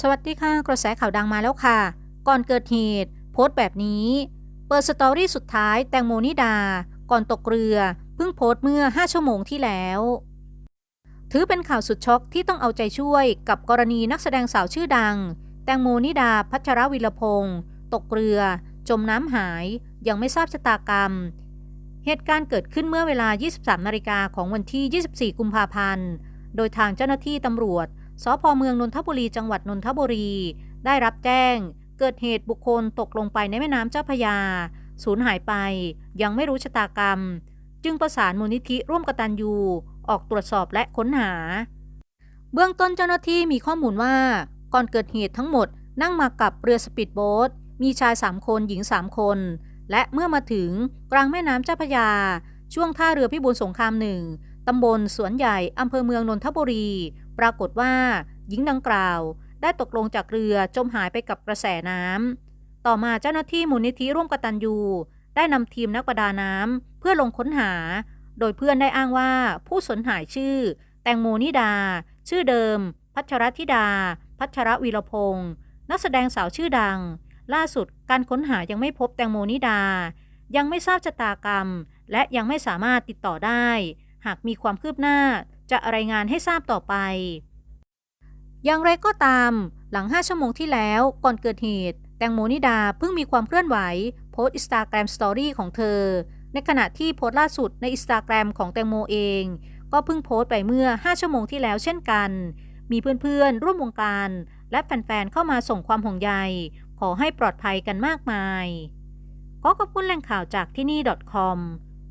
สวัสดีค่ะ กระแสข่าวดังมาแล้วค่ะ ก่อนเกิดเหตุ โพสต์แบบนี้ เปิดสตอรี่สุดท้ายแตงโมนิดา ก่อนตกเรือ เพิ่งโพสต์เมื่อ 5 ชั่วโมงที่แล้ว ถือเป็นข่าวสุดช็อกที่ต้องเอาใจช่วยกับกรณีนักแสดงสาวชื่อดัง แตงโมนิดาพัชรวิรพงศ์ตกเรือ จมน้ำหาย ยังไม่ทราบชะตากรรม เหตุการณ์เกิดขึ้นเมื่อเวลา 23 นาฬิกาของวันที่ 24 กุมภาพันธ์ โดยทางเจ้าหน้าที่ตำรวจ สพเมืองนนทบุรีจังหวัดนนทบุรี ได้รับแจ้ง เกิดเหตุบุคคลตกลงไปในแม่น้ำเจ้าพยา สูญหายไป ยังไม่รู้ชะตากรรม จึงประสานมูลนิธิร่วมกตัญญูออกตรวจสอบและค้นหา เบื้องต้นเจ้าหน้าที่มีข้อมูลว่า ก่อนเกิดเหตุทั้งหมดนั่งมากับเรือสปีดโบ๊ทมีชาย3คนหญิง3คน และเมื่อมาถึงกลางแม่น้ำเจ้าพยา ช่วงท่าเรือพิบูลสงครามหนึ่งตำบลสวนใหญ่อำเภอเมืองนนทบุรี ปรากฏว่า หญิงดังกล่าว ได้ตกลงจากเรือจมหายไปกับกระแสน้ำต่อมาเจ้าหน้าที่มูลนิธิร่วมกตัญญูได้นำทีมนักประดาน้ำเพื่อลงค้นหา โดยเพื่อนได้อ้างว่าผู้สูญหายชื่อ แตงโมนิดา ชื่อเดิม พัชรธิดา พัชรวีรพงศ์นักแสดงสาวชื่อดัง ล่าสุดการค้นหายังไม่พบแตงโมนิดา ยังไม่ทราบชะตากรรม และยังไม่สามารถติดต่อได้ หากมีความคืบหน้าจะรายงานให้ทราบต่อไป อย่างไรก็ตาม หลัง 5 ชั่วโมงที่แล้วก่อนเกิดเหตุ แตงโมนิดาเพิ่งมีความเคลื่อนไหว โพสต์อินสตาแกรมสตอรี่ของเธอ ในขณะที่โพสต์ล่าสุดในอินสตาแกรมของแตงโมเอง ก็เพิ่งโพสต์ไปเมื่อ 5 ชั่วโมงที่แล้วเช่นกัน มีเพื่อนๆ ร่วมวงการ และแฟนๆเข้ามาส่งความห่วงใย ขอให้ปลอดภัยกันมากมาย ขอขอบคุณแหล่งข่าวจากที่นี่ .com